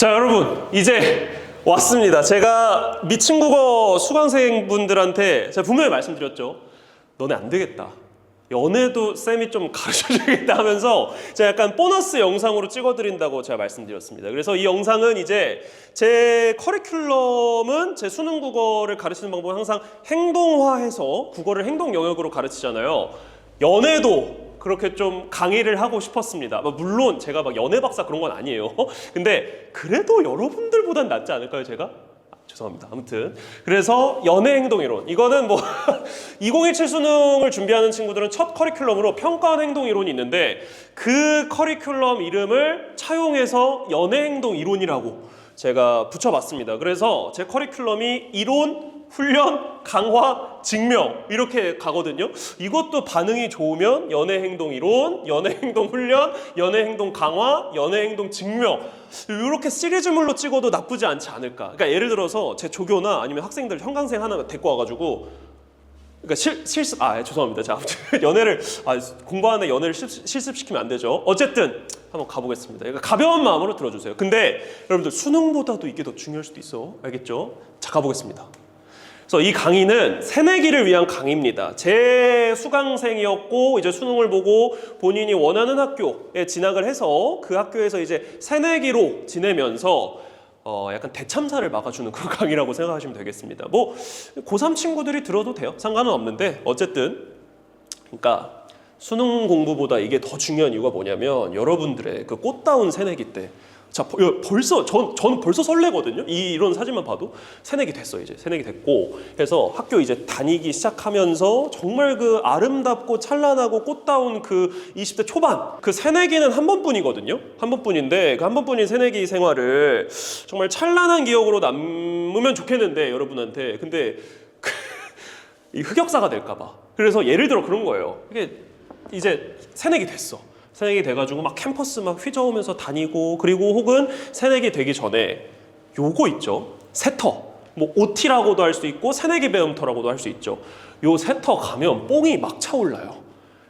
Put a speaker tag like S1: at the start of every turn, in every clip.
S1: 자, 여러분, 이제 왔습니다. 제가 미친 국어 수강생 분들한테 제가 분명히 말씀드렸죠. 너네 안 되겠다. 연애도 쌤이 좀 가르쳐 주겠다 하면서 제가 약간 보너스 영상으로 찍어드린다고 제가 말씀드렸습니다. 그래서 이 영상은 이제 제 커리큘럼은 제 수능 국어를 가르치는 방법은 항상 행동화해서 국어를 행동 영역으로 가르치잖아요. 연애도 그렇게 좀 강의를 하고 싶었습니다. 뭐 물론 제가 막 연애 박사 그런 건 아니에요. 근데 그래도 여러분들보단 낫지 않을까요, 제가? 아, 죄송합니다. 아무튼 그래서 연애 행동 이론 이거는 뭐 2017 수능을 준비하는 친구들은 첫 커리큘럼으로 평가원 행동 이론이 있는데 그 커리큘럼 이름을 차용해서 연애 행동 이론이라고 제가 붙여봤습니다. 그래서 제 커리큘럼이 이론, 훈련, 강화, 증명 이렇게 가거든요. 이것도 반응이 좋으면 연애 행동 이론, 연애 행동 훈련, 연애 행동 강화, 연애 행동 증명 이렇게 시리즈물로 찍어도 나쁘지 않지 않을까. 그러니까 예를 들어서 제 조교나 아니면 학생들 형광생 하나 데리고 와가지고 그러니까 실, 실습 아 죄송합니다. 자 아무튼 연애를 아, 공부하는데 연애를 실습, 실습시키면 안 되죠. 어쨌든 한번 가보겠습니다. 그러니까 가벼운 마음으로 들어주세요. 근데 여러분들 수능보다도 이게 더 중요할 수도 있어. 알겠죠? 자 가보겠습니다. 그래서 이 강의는 새내기를 위한 강의입니다. 제 수강생이었고 이제 수능을 보고 본인이 원하는 학교에 진학을 해서 그 학교에서 이제 새내기로 지내면서 어 약간 대참사를 막아주는 그런 강의라고 생각하시면 되겠습니다. 뭐 고3 친구들이 들어도 돼요. 상관은 없는데 어쨌든 그러니까 수능 공부보다 이게 더 중요한 이유가 뭐냐면 여러분들의 그 꽃다운 새내기 때 자, 벌- 벌써 전 저는 벌써 설레거든요. 이 이런 사진만 봐도 새내기 됐어 이제 새내기 됐고 해서 학교 이제 다니기 시작하면서 정말 그 아름답고 찬란하고 꽃다운 그 20대 초반 그 새내기는 한 번뿐이거든요. 한 번뿐인데 그 한 번뿐인 새내기 생활을 정말 찬란한 기억으로 남으면 좋겠는데 여러분한테 근데 이 흑역사가 될까봐. 그래서 예를 들어 그런 거예요. 이게 이제 새내기 됐어. 새내기 돼가지고 막 캠퍼스 막 휘저으면서 다니고 그리고 혹은 새내기 되기 전에 요거 있죠. 세터. 뭐 OT라고도 할 수 있고 새내기 배움터라고도 할 수 있죠. 요 세터 가면 뽕이 막 차올라요.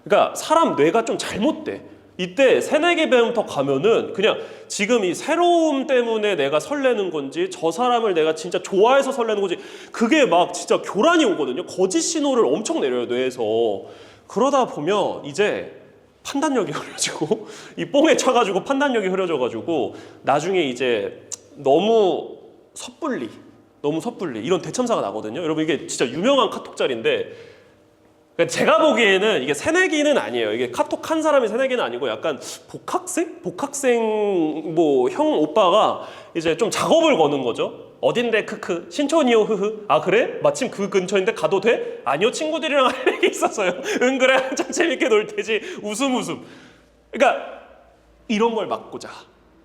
S1: 그러니까 사람 뇌가 좀 잘못돼. 이때 새내기 배움터 가면은 그냥 지금 이 새로움 때문에 내가 설레는 건지 저 사람을 내가 진짜 좋아해서 설레는 건지 그게 막 진짜 교란이 오거든요. 거짓 신호를 엄청 내려요 뇌에서. 그러다 보면 이제 판단력이 흐려지고 이 뽕에 차가지고 판단력이 흐려져가지고 나중에 이제 너무 섣불리 너무 섣불리 이런 대참사가 나거든요. 여러분 이게 진짜 유명한 카톡짤인데 그러니까 제가 보기에는 이게 새내기는 아니에요. 이게 카톡 한 사람이 새내기는 아니고 약간 복학생? 복학생 뭐 형 오빠가 이제 좀 작업을 거는 거죠. 어딘데 크크? 신촌이요? 흐흐. 아 그래? 마침 그 근처인데 가도 돼? 아니요 친구들이랑 할 얘기 있었어요. 응 그래? 한참 재밌게 놀 테지. 웃음 웃음. 그러니까 이런 걸 막고자.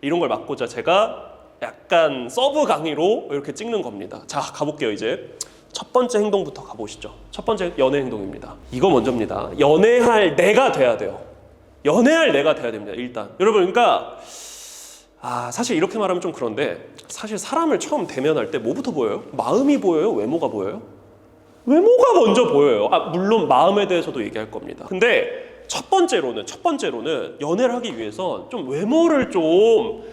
S1: 이런 걸 막고자 제가 약간 서브 강의로 이렇게 찍는 겁니다. 자 가볼게요 이제 첫 번째 행동부터 가보시죠. 첫 번째 연애 행동입니다. 이거 먼저입니다. 연애할 내가 돼야 돼요. 연애할 내가 돼야 됩니다. 일단 여러분 그러니까 아 사실 이렇게 말하면 좀 그런데 사실 사람을 처음 대면할 때 뭐부터 보여요? 마음이 보여요? 외모가 보여요? 외모가 먼저 보여요. 아 물론 마음에 대해서도 얘기할 겁니다. 근데 첫 번째로는 첫 번째로는 연애를 하기 위해선 좀 외모를 좀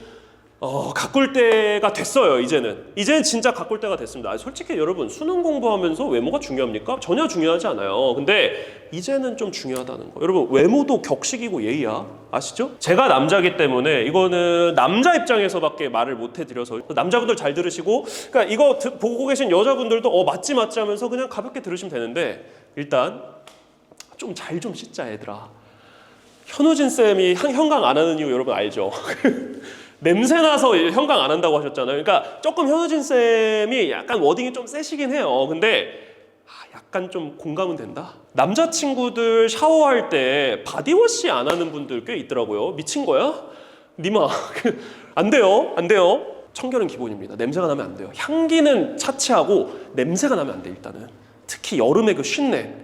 S1: 어, 가꿀 때가 됐어요, 이제는. 이제는 진짜 가꿀 때가 됐습니다. 아, 솔직히 여러분, 수능 공부하면서 외모가 중요합니까? 전혀 중요하지 않아요. 근데 이제는 좀 중요하다는 거. 여러분, 외모도 격식이고 예의야. 아시죠? 제가 남자기 때문에 이거는 남자 입장에서밖에 말을 못 해드려서 남자분들 잘 들으시고, 그러니까 이거 드- 보고 계신 여자분들도 어, 맞지 맞지 하면서 그냥 가볍게 들으시면 되는데, 일단 좀 잘좀 씻자, 얘들아. 현우진 쌤이 형- 현강 안 하는 이유 여러분 알죠? 냄새 나서 현강 안 한다고 하셨잖아요. 그러니까 조금 현우진 쌤이 약간 워딩이 좀 세시긴 해요. 근데 아, 약간 좀 공감은 된다. 남자친구들 샤워할 때 바디워시 안 하는 분들 꽤 있더라고요. 미친 거야? 니마 안 돼요. 안 돼요. 청결은 기본입니다. 냄새가 나면 안 돼요. 향기는 차치하고 냄새가 나면 안 돼 일단은. 특히 여름에 그 쉰내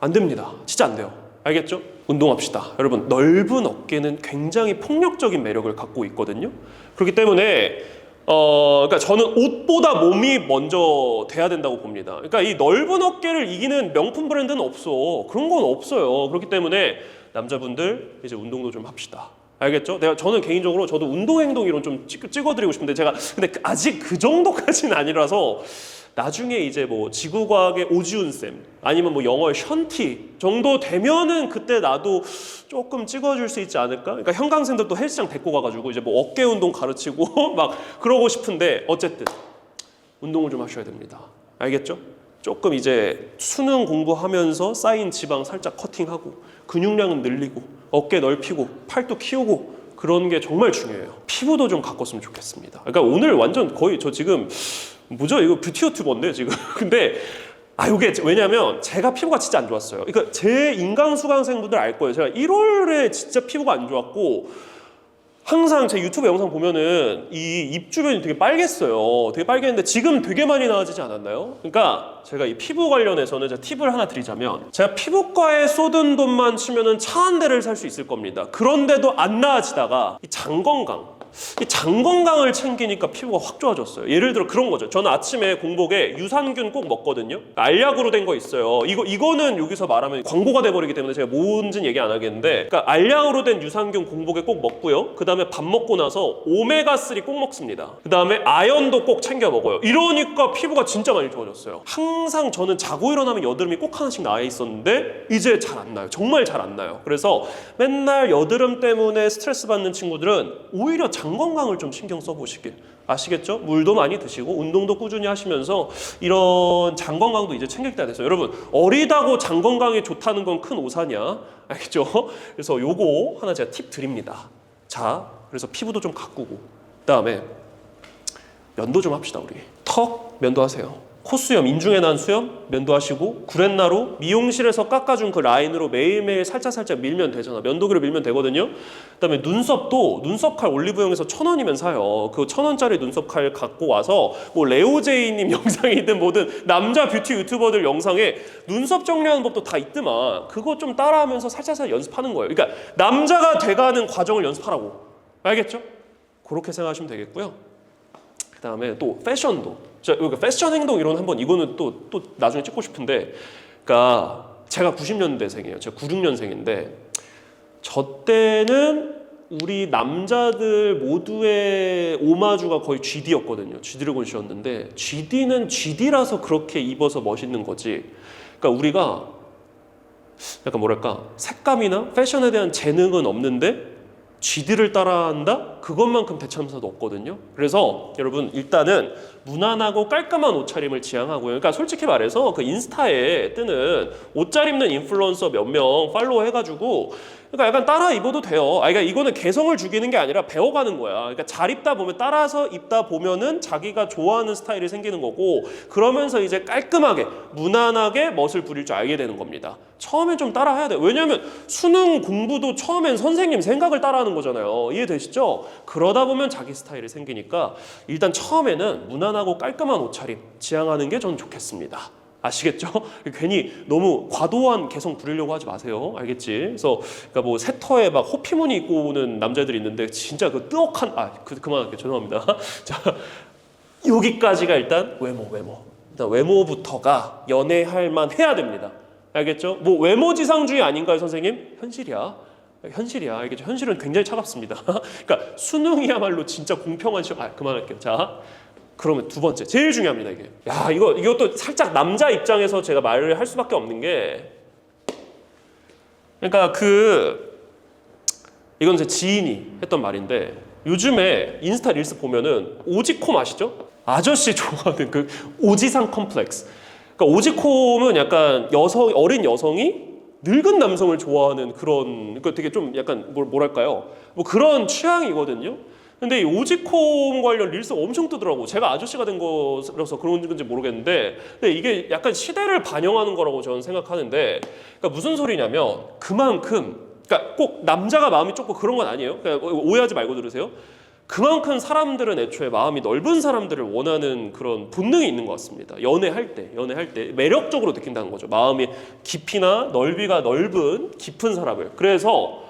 S1: 안 됩니다. 진짜 안 돼요. 알겠죠? 운동합시다. 여러분, 넓은 어깨는 굉장히 폭력적인 매력을 갖고 있거든요. 그렇기 때문에 어, 그러니까 저는 옷보다 몸이 먼저 돼야 된다고 봅니다. 그러니까 이 넓은 어깨를 이기는 명품 브랜드는 없어. 그런 건 없어요. 그렇기 때문에 남자분들 이제 운동도 좀 합시다. 알겠죠? 내가 저는 개인적으로 저도 운동 행동 이론 좀 찍, 찍어드리고 싶은데 제가 근데 그- 아직 그 정도까지는 아니라서 나중에 이제 뭐 지구과학의 오지훈 쌤 아니면 뭐 영어의 션티 정도 되면은 그때 나도 조금 찍어줄 수 있지 않을까? 그러니까 또 헬스장 데리고 가가지고 이제 뭐 어깨 운동 가르치고 막 그러고 싶은데 어쨌든 운동을 좀 하셔야 됩니다. 알겠죠? 조금 이제 수능 공부하면서 쌓인 지방 살짝 커팅하고 근육량은 늘리고 어깨 넓히고 팔도 키우고 그런 게 정말 중요해요. 피부도 좀 가꿨으면 좋겠습니다. 그러니까 오늘 완전 거의 저 지금 뭐죠? 이거 뷰티 유튜버인데 지금. 근데 아 이게 왜냐면 제가 피부가 진짜 안 좋았어요. 그러니까 제 인강 수강생분들 알 거예요. 제가 1월에 진짜 피부가 안 좋았고 항상 제 유튜브 영상 보면은 이 입 주변이 되게 빨갰어요. 되게 빨갰는데 지금 되게 많이 나아지지 않았나요? 그러니까 제가 이 피부 관련해서는 제가 팁을 하나 드리자면 제가 피부과에 쏟은 돈만 치면은 차 한 대를 살 수 있을 겁니다. 그런데도 안 나아지다가 이 장 건강 이장 건강을 챙기니까 피부가 확 좋아졌어요. 예를 들어 그런 거죠. 저는 아침에 공복에 유산균 꼭 먹거든요. 알약으로 된 거 있어요. 이거 이거는 여기서 말하면 광고가 돼버리기 때문에 제가 뭔지는 얘기 안 하겠는데, 그러니까 알약으로 된 유산균 공복에 꼭 먹고요. 그 다음에 밥 먹고 나서 오메가 3꼭 먹습니다. 그 다음에 아연도 꼭 챙겨 먹어요. 이러니까 피부가 진짜 많이 좋아졌어요. 항상 저는 자고 일어나면 여드름이 꼭 하나씩 나 있었는데 이제 잘 안 나요. 정말 잘 안 나요. 그래서 맨날 여드름 때문에 스트레스 받는 친구들은 오히려 장 건강을 좀 신경 써보시길 아시겠죠? 물도 많이 드시고 운동도 꾸준히 하시면서 이런 장 건강도 이제 챙길 때가 됐어요. 여러분 어리다고 장 건강에 좋다는 건 큰 오산이야. 알겠죠? 그래서 요거 하나 제가 팁 드립니다. 자, 그래서 피부도 좀 가꾸고 그다음에 면도 좀 합시다 우리. 턱 면도하세요. 코수염, 인중에 난 수염 면도하시고 구렛나루 미용실에서 깎아준 그 라인으로 매일매일 살짝살짝 밀면 되잖아. 면도기로 밀면 되거든요. 그다음에 눈썹도 눈썹 칼 올리브영에서 천 원이면 사요. 그 천 원짜리 눈썹 칼 갖고 와서 뭐 레오제이님 영상이든 뭐든 남자 뷰티 유튜버들 영상에 눈썹 정리하는 법도 다 있더만 그거 좀 따라하면서 살짝살짝 연습하는 거예요. 그러니까 남자가 돼가는 과정을 연습하라고. 알겠죠? 그렇게 생각하시면 되겠고요. 그다음에 또 패션도 자 여기 패션 행동 이론 한번 이거는 또 또 나중에 찍고 싶은데 그러니까 제가 90년대생이에요. 제가 96년생인데 저 때는 우리 남자들 모두의 오마주가 거의 GD였거든요. G드래곤이었는데 GD는 GD라서 그렇게 입어서 멋있는 거지. 그러니까 우리가 약간 뭐랄까 색감이나 패션에 대한 재능은 없는데 GD를 따라한다? 그것만큼 대참사도 없거든요. 그래서 여러분 일단은 무난하고 깔끔한 옷차림을 지향하고요. 그러니까 솔직히 말해서 그 인스타에 뜨는 옷 잘 입는 인플루언서 몇 명 팔로우 해가지고 그러니까 약간 따라 입어도 돼요. 아, 그러니까 이거는 개성을 죽이는 게 아니라 배워가는 거야. 그러니까 잘 입다 보면 따라서 입다 보면은 자기가 좋아하는 스타일이 생기는 거고 그러면서 이제 깔끔하게 무난하게 멋을 부릴 줄 알게 되는 겁니다. 처음엔 좀 따라해야 돼요. 왜냐하면 수능 공부도 처음엔 선생님 생각을 따라하는 거잖아요. 이해되시죠? 그러다 보면 자기 스타일이 생기니까 일단 처음에는 무난하고 깔끔한 옷차림 지향하는 게 저는 좋겠습니다. 아시겠죠? 괜히 너무 과도한 개성 부리려고 하지 마세요. 알겠지? 그래서 그러니까 뭐 세터에 막 호피무늬 입고 오는 남자들이 있는데 진짜 그 뜨억한 아 그, 그만할게요. 죄송합니다. 자 여기까지가 일단 외모 외모. 일단 외모부터가 연애할 만 해야 됩니다. 알겠죠? 뭐 외모지상주의 아닌가요, 선생님? 현실이야. 현실이야. 알겠죠? 현실은 굉장히 차갑습니다. 그러니까 수능이야말로 진짜 공평한 시험. 아, 그만할게요. 자, 그러면 두 번째 제일 중요합니다 이게. 야 이거 이것도 살짝 남자 입장에서 제가 말을 할 수밖에 없는 게, 그러니까 그 이건 제 지인이 했던 말인데 요즘에 인스타 릴스 보면은 오지콤 아시죠? 아저씨 좋아하는 그 오지상 컴플렉스. 그러니까 오지콤은 약간 여성 어린 여성이 늙은 남성을 좋아하는 그런 그러니까 되게 좀 약간 뭘 뭐랄까요? 뭐 그런 취향이거든요. 근데 이 오지콤 관련 릴스가 엄청 뜨더라고. 제가 아저씨가 된 거라서 그런 건지 모르겠는데, 근데 이게 약간 시대를 반영하는 거라고 저는 생각하는데, 그러니까 무슨 소리냐면 그만큼, 그러니까 꼭 남자가 마음이 좁고 그런 건 아니에요. 그러니까 오해하지 말고 들으세요. 그만큼 사람들은 애초에 마음이 넓은 사람들을 원하는 그런 본능이 있는 것 같습니다. 연애할 때, 연애할 때 매력적으로 느낀다는 거죠. 마음이 깊이나 넓이가 넓은 깊은 사람을. 그래서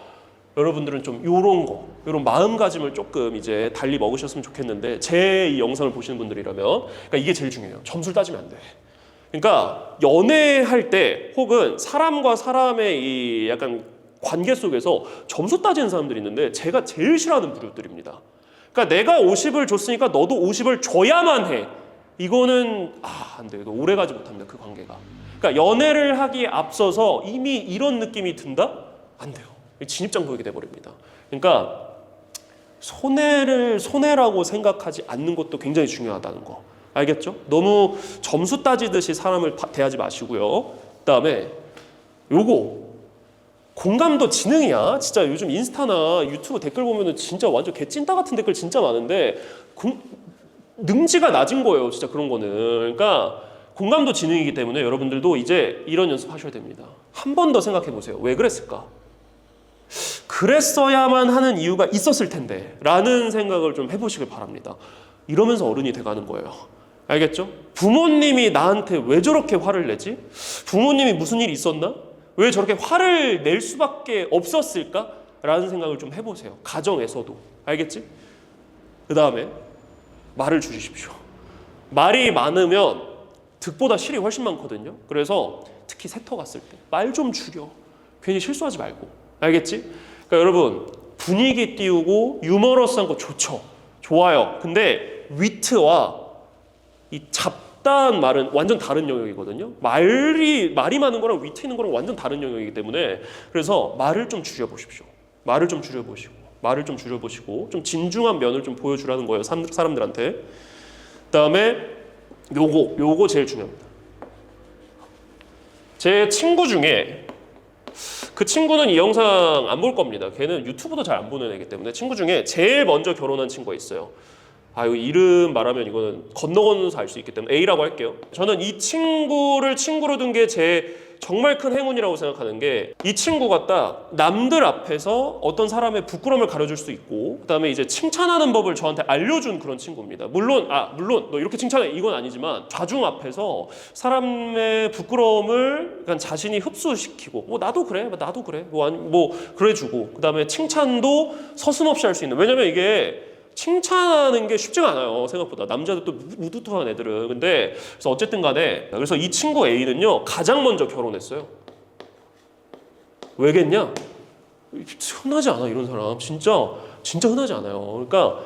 S1: 여러분들은 좀 요런 거, 요런 마음가짐을 조금 이제 달리 먹으셨으면 좋겠는데 제 이 영상을 보시는 분들이라면 그러니까 이게 제일 중요해요. 점수를 따지면 안 돼. 그러니까 연애할 때 혹은 사람과 사람의 이 약간 관계 속에서 점수 따지는 사람들이 있는데 제가 제일 싫어하는 부류들입니다. 그러니까 내가 50을 줬으니까 너도 50을 줘야만 해. 이거는 아, 안 돼요. 오래 가지 못합니다. 그 관계가. 그러니까 연애를 하기에 앞서서 이미 이런 느낌이 든다? 안 돼요. 진입장벽이 돼 버립니다. 그러니까 손해를 손해라고 생각하지 않는 것도 굉장히 중요하다는 거. 알겠죠? 너무 점수 따지듯이 사람을 바- 대하지 마시고요. 그다음에 요거 공감도 지능이야. 진짜 요즘 인스타나 유튜브 댓글 보면은 진짜 완전 개찐따 같은 댓글 진짜 많은데 공- 능지가 낮은 거예요. 진짜 그런 거는. 그러니까 공감도 지능이기 때문에 여러분들도 이제 이런 연습하셔야 됩니다. 한 번 더 생각해 보세요. 왜 그랬을까? 그랬어야만 하는 이유가 있었을 텐데 라는 생각을 좀 해보시길 바랍니다. 이러면서 어른이 돼가는 거예요. 알겠죠? 부모님이 나한테 왜 저렇게 화를 내지? 부모님이 무슨 일이 있었나? 왜 저렇게 화를 낼 수밖에 없었을까? 라는 생각을 좀 해보세요. 가정에서도. 알겠지? 그 다음에 말을 줄이십시오. 말이 많으면 득보다 실이 훨씬 많거든요. 그래서 특히 세터 갔을 때 말 좀 줄여. 괜히 실수하지 말고. 알겠지? 그러니까 여러분 분위기 띄우고 유머러스한 거 좋죠. 좋아요. 근데 위트와 이 잡 다한 말은 완전 다른 영역이거든요. 말이 말이 많은 거랑 위트 있는 거랑 완전 다른 영역이기 때문에 그래서 말을 좀 줄여 보십시오. 말을 좀 줄여 보시고 말을 좀 줄여 보시고 좀 진중한 면을 좀 보여 주라는 거예요. 사람- 사람들한테. 그다음에 요거 요거 제일 중요합니다. 제 친구 중에 그 친구는 이 영상 안 볼 겁니다. 걔는 유튜브도 잘 안 보는 애기 때문에 친구 중에 제일 먼저 결혼한 친구가 있어요. 아, 이거 이름 말하면 이거는 건너건너서 알 수 있기 때문에 A라고 할게요. 저는 이 친구를 친구로 둔 게 제 정말 큰 행운이라고 생각하는 게 이 친구가 딱 남들 앞에서 어떤 사람의 부끄러움을 가려줄 수 있고 그다음에 이제 칭찬하는 법을 저한테 알려준 그런 친구입니다. 물론 아 물론 너 이렇게 칭찬해 이건 아니지만 좌중 앞에서 사람의 부끄러움을 그냥 자신이 흡수시키고 뭐 나도 그래 뭐 나도 그래 뭐 아니 뭐 그래주고 그다음에 칭찬도 서슴없이 할 수 있는 왜냐면 이게 칭찬하는 게 쉽지가 않아요 생각보다. 남자들 또 무두투한 애들은. 근데 그래서 어쨌든 간에 그래서 이 친구 A는요 가장 먼저 결혼했어요. 왜겠냐? 흔하지 않아 이런 사람. 진짜 진짜 흔하지 않아요. 그러니까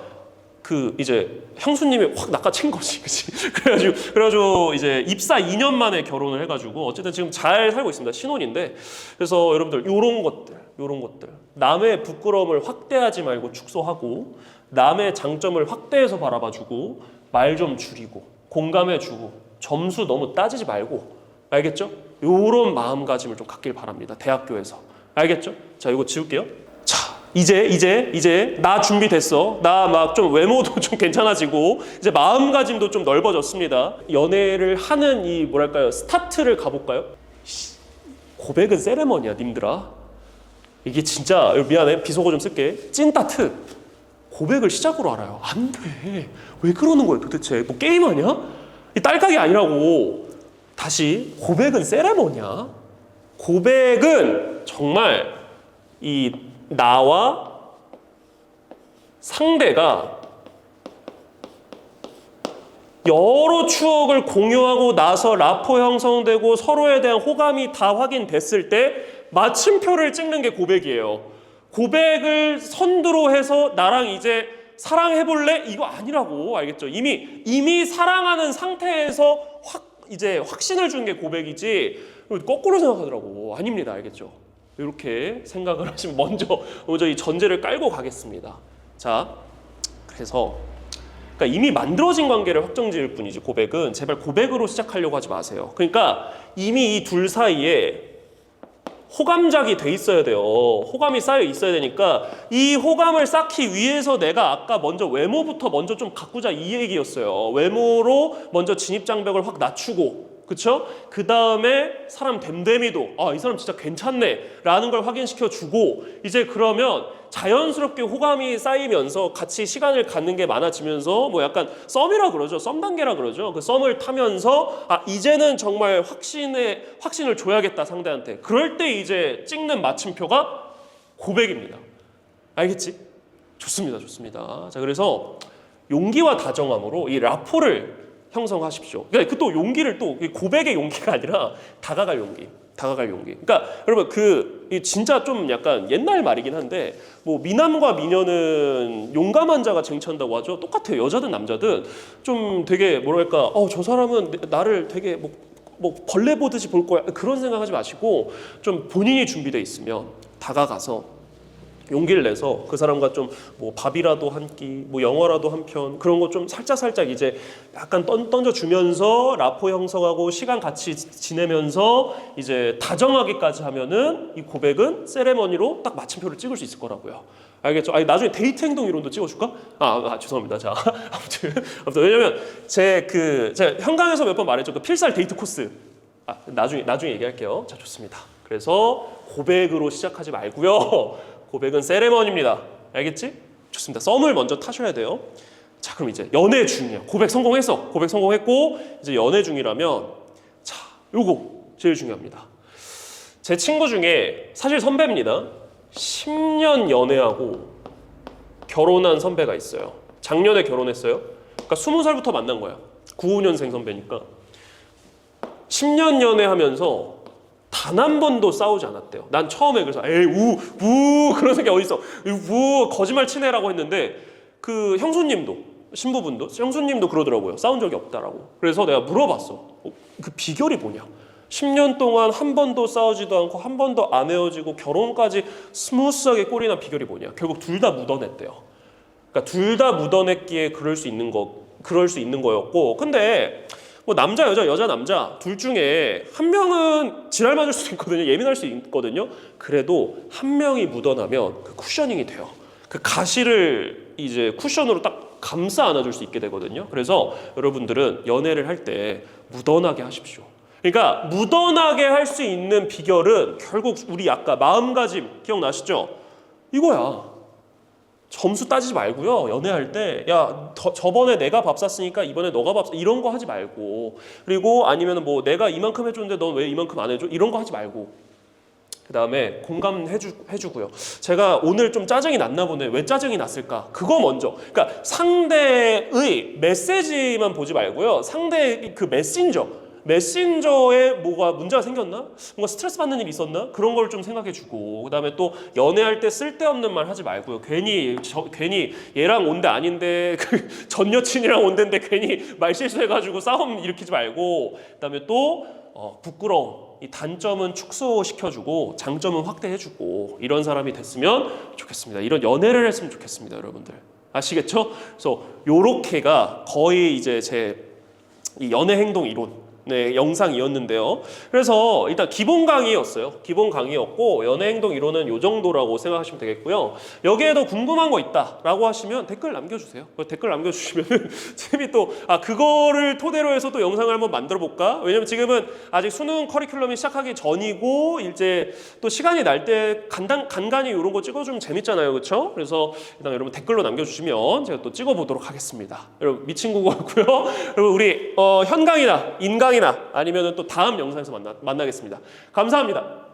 S1: 그 이제 형수님이 확 낚아챈 거지 그치? 그래가지고 그래가지고 이제 입사 2년 만에 결혼을 해가지고 어쨌든 지금 잘 살고 있습니다. 신혼인데. 그래서 여러분들 요런 것들 요런 것들. 남의 부끄러움을 확대하지 말고 축소하고 남의 장점을 확대해서 바라봐주고 말 좀 줄이고 공감해주고 점수 너무 따지지 말고. 알겠죠? 요런 마음가짐을 좀 갖길 바랍니다 대학교에서. 알겠죠? 자 이거 지울게요. 자 이제 이제 이제 나 준비됐어. 나 막 좀 외모도 좀 괜찮아지고 이제 마음가짐도 좀 넓어졌습니다. 연애를 하는 이 뭐랄까요 스타트를 가볼까요? 씨, 고백은 세레머니야 님들아 이게 진짜 미안해. 비속어 좀 쓸게. 찐따트. 고백을 시작으로 알아요. 안 돼 왜 그러는 거예요 도대체? 뭐 게임 아니야? 이 딸깍이 아니라고. 다시 고백은 세레머니야. 고백은 정말 이 나와 상대가 여러 추억을 공유하고 나서 라포 형성되고 서로에 대한 호감이 다 확인됐을 때 마침표를 찍는 게 고백이에요. 고백을 선두로 해서 나랑 이제 사랑해볼래? 이거 아니라고 알겠죠? 이미 이미 사랑하는 상태에서 확 이제 확신을 준 게 고백이지 거꾸로 생각하더라고 아닙니다 알겠죠? 이렇게 생각을 하시면 먼저 먼저 이 전제를 깔고 가겠습니다. 자, 그래서 그러니까 이미 만들어진 관계를 확정지을 뿐이지 고백은 제발 고백으로 시작하려고 하지 마세요. 그러니까 이미 이 둘 사이에 호감작이 돼 있어야 돼요. 호감이 쌓여 있어야 되니까 이 호감을 쌓기 위해서 내가 아까 먼저 외모부터 먼저 좀 가꾸자 이 얘기였어요. 외모로 먼저 진입 장벽을 확 낮추고 그쵸? 그 다음에 사람 됨됨이도 아 이 사람 진짜 괜찮네 라는 걸 확인시켜 주고 이제 그러면 자연스럽게 호감이 쌓이면서 같이 시간을 갖는 게 많아지면서 뭐 약간 썸이라 그러죠? 썸 단계라 그러죠? 그 썸을 타면서 아 이제는 정말 확신에 확신을 줘야겠다 상대한테. 그럴 때 이제 찍는 마침표가 고백입니다. 알겠지? 좋습니다 좋습니다. 자 그래서 용기와 다정함으로 이 라포를 형성하십시오. 그러니까 그 또 용기를 또 고백의 용기가 아니라 다가갈 용기, 다가갈 용기. 그러니까 여러분 그이 진짜 좀 약간 옛날 말이긴 한데 뭐 미남과 미녀는 용감한 자가 쟁취한다고 하죠. 똑같아요. 여자든 남자든 좀 되게 뭐랄까 어 저 사람은 내- 나를 되게 뭐, 뭐 벌레 보듯이 볼 거야 그런 생각하지 마시고 좀 본인이 준비돼 있으면 다가가서 용기를 내서 그 사람과 좀 뭐 밥이라도 한 끼, 뭐 영화라도 한 편 그런 거 좀 살짝 살짝 이제 약간 던, 던져 주면서 라포 형성하고 시간 같이 지- 지내면서 이제 다정하기까지 하면은 이 고백은 세레머니로 딱 마침표를 찍을 수 있을 거라고요. 알겠죠? 아니 나중에 데이트 행동 이론도 찍어줄까? 아, 아 죄송합니다. 자 아무튼 아무튼 왜냐면 제 그 제가 현강에서 몇 번 말했죠. 그 필살 데이트 코스. 아 나중에 나중에 얘기할게요. 자 좋습니다. 그래서 고백으로 시작하지 말고요. 고백은 세레머니입니다. 알겠지? 좋습니다. 썸을 먼저 타셔야 돼요. 자 그럼 이제 연애 중이야. 고백 성공했어. 고백 성공했고 이제 연애 중이라면 자 요거 제일 중요합니다. 제 친구 중에 사실 선배입니다. 10년 연애하고 결혼한 선배가 있어요. 작년에 결혼했어요. 그러니까 20살부터 만난 거야. 95년생 선배니까. 10년 연애하면서 단 한 번도 싸우지 않았대요. 난 처음에 그래서 에이 우우 그런 생각 어디 있어? 우 거짓말 치네라고 했는데 그 형수님도 신부분도 형수님도 그러더라고요. 싸운 적이 없다라고. 그래서 내가 물어봤어. 어, 그 비결이 뭐냐? 10년 동안 한 번도 싸우지도 않고 한 번도 안 헤어지고 결혼까지 스무스하게 난 비결이 뭐냐? 결국 둘 다 묻어냈대요. 그러니까 둘 다 묻어냈기에 그럴 수 있는 거 그럴 수 있는 거였고 근데 뭐 남자 여자 여자 남자 둘 중에 한 명은 지랄 맞을 수 있거든요. 예민할 수 있거든요. 그래도 한 명이 묻어나면 그 쿠셔닝이 돼요. 그 가시를 이제 쿠션으로 딱 감싸 안아줄 수 있게 되거든요. 그래서 여러분들은 연애를 할 때 묻어나게 하십시오. 그러니까 묻어나게 할 수 있는 비결은 결국 우리 아까 마음가짐 기억나시죠? 이거야 점수 따지지 말고요. 연애할 때, 야, 더- 저번에 내가 밥 샀으니까 이번에 너가 밥 사. 이런 거 하지 말고. 그리고 아니면 뭐 내가 이만큼 해줬는데 넌 왜 이만큼 안 해줘? 이런 거 하지 말고. 그 다음에 공감해주, 해주고요. 제가 오늘 좀 짜증이 났나 보네. 왜 짜증이 났을까? 그거 먼저. 그러니까 상대의 메시지만 보지 말고요. 상대의 그 메신저. 메신저에 뭐가 문제가 생겼나? 뭔가 스트레스 받는 일이 있었나? 그런 걸 좀 생각해 주고 그다음에 또 연애할 때 쓸데없는 말 하지 말고요. 괜히 저, 괜히 얘랑 온데 아닌데 그 전 여친이랑 온데인데 괜히 말 실수해 가지고 싸움 일으키지 말고 그다음에 또 어, 부끄러움 이 단점은 축소시켜 주고 장점은 확대해 주고 이런 사람이 됐으면 좋겠습니다. 이런 연애를 했으면 좋겠습니다, 여러분들. 아시겠죠? 그래서 요렇게가 거의 이제 제이 연애 행동 이론 네, 영상이었는데요. 그래서 일단 기본 강의였어요. 기본 강의였고 연애 행동 이론은 요 정도라고 생각하시면 되겠고요. 여기에도 궁금한 거 있다라고 하시면 댓글 남겨주세요. 그 댓글 남겨주시면은 쌤이 또 아 그거를 토대로 해서 또 영상을 한번 만들어 볼까? 왜냐면 지금은 아직 수능 커리큘럼이 시작하기 전이고 이제 또 시간이 날 때 간단 간간히 이런 거 찍어주면 재밌잖아요, 그렇죠? 그래서 일단 여러분 댓글로 남겨주시면 제가 또 찍어보도록 하겠습니다. 여러분 미친 국어였고요. 여러분 우리 어, 현강이나 인강이 나 아니면은 또 다음 영상에서 만나 만나겠습니다. 감사합니다.